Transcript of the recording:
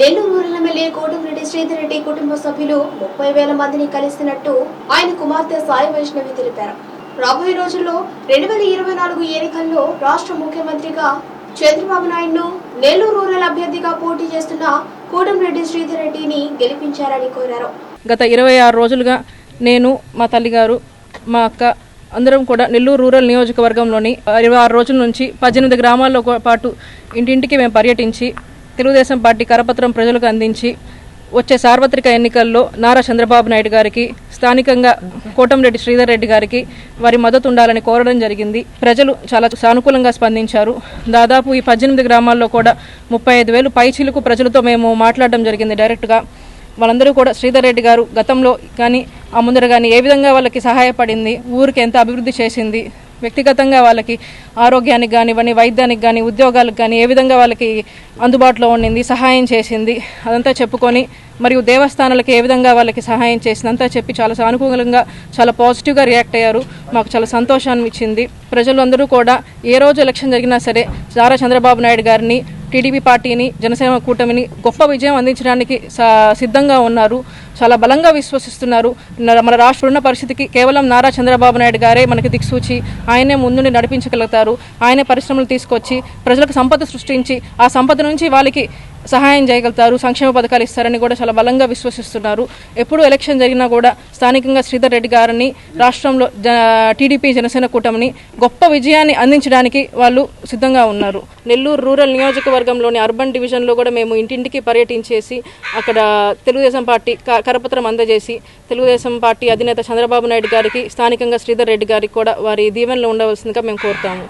Nellore rural MLA Kotamreddy Sridhar Reddy కుటుంబ సభ్యులు ముప్పై వేల మందిని కలిసినట్టు ఆయన కుమార్తె సాయి వైష్ణవి తెలిపారు. రాబోయే రోజుల్లో రెండు వేల ఇరవై నాలుగు ఎన్నికల్లో రాష్ట్ర ముఖ్యమంత్రిగా చంద్రబాబు నాయుడును నెల్లూరు రూరల్ అభ్యర్థిగా పోటీ చేస్తున్న కోటమిరెడ్డి శ్రీధర్ రెడ్డిని గెలిపించారని కోరారు. గత ఇరవై ఆరు రోజులుగా నేను మా తల్లిగారు మా అక్క అందరం కూడా నెల్లూరు రూరల్ నియోజకవర్గంలోని ఇరవై ఆరు రోజుల నుంచి పద్దెనిమిది గ్రామాల్లో పాటు ఇంటింటికి మేము పర్యటించి తెలుగుదేశం పార్టీ కరపత్రం ప్రజలకు అందించి వచ్చే సార్వత్రిక ఎన్నికల్లో నారా చంద్రబాబు నాయుడు గారికి స్థానికంగా కోటంరెడ్డి శ్రీధర్ రెడ్డి గారికి వారి మద్దతు ఉండాలని కోరడం జరిగింది. ప్రజలు చాలా సానుకూలంగా స్పందించారు. దాదాపు ఈ పద్దెనిమిది గ్రామాల్లో కూడా ముప్పై ఐదు వేలు పైచీలకు ప్రజలతో మేము మాట్లాడడం జరిగింది డైరెక్ట్గా. వాళ్ళందరూ కూడా శ్రీధర్ రెడ్డి గారు గతంలో కానీ ఆ ముందర కానీ ఏ విధంగా వాళ్ళకి సహాయపడింది ఊరికి ఎంత అభివృద్ధి చేసింది వ్యక్తిగతంగా వాళ్ళకి ఆరోగ్యానికి కానివ్వండి వైద్యానికి కానీ ఉద్యోగాలకు కానీ ఏ విధంగా వాళ్ళకి అందుబాటులో ఉండింది సహాయం చేసింది అదంతా చెప్పుకొని మరియు దేవస్థానాలకు ఏ విధంగా వాళ్ళకి సహాయం చేసిందంతా చెప్పి చాలా సానుకూలంగా చాలా పాజిటివ్గా రియాక్ట్ అయ్యారు. మాకు చాలా సంతోషాన్ని ఇచ్చింది. ప్రజలందరూ కూడా ఏ రోజు ఎలక్షన్ జరిగినా సరే నారా చంద్రబాబు నాయుడు గారిని టీడీపీ పార్టీని జనసేన కూటమిని గొప్ప విజయం అందించడానికి సిద్ధంగా ఉన్నారు. చాలా బలంగా విశ్వసిస్తున్నారు. మన రాష్ట్రం ఉన్న పరిస్థితికి కేవలం నారా చంద్రబాబు నాయుడు గారే మనకి దిక్సూచి ఆయనే ముందుండి నడిపించగలుగుతారు. ఆయనే పరిశ్రమలు తీసుకొచ్చి ప్రజలకు సంపద సృష్టించి ఆ సంపద నుంచి వాళ్ళకి సహాయం చేయగలుగుతారు సంక్షేమ పథకాలు ఇస్తారని కూడా చాలా బలంగా విశ్వసిస్తున్నారు. ఎప్పుడు ఎలక్షన్ జరిగినా కూడా స్థానికంగా శ్రీధర్ రెడ్డి గారిని రాష్ట్రంలో జ టీడీపీ జనసేన కూటమిని గొప్ప విజయాన్ని అందించడానికి వాళ్ళు సిద్ధంగా ఉన్నారు. నెల్లూరు రూరల్ నియోజకవర్గంలోని అర్బన్ డివిజన్లో కూడా మేము ఇంటింటికి పర్యటించేసి అక్కడ తెలుగుదేశం పార్టీ క- కరపత్రం అందజేసి తెలుగుదేశం పార్టీ అధినేత చంద్రబాబు నాయుడు గారికి స్థానికంగా శ్రీధర్ రెడ్డి గారికి కూడా వారి దీవెనలో ఉండవలసిందిగా మేము కోరుతాము.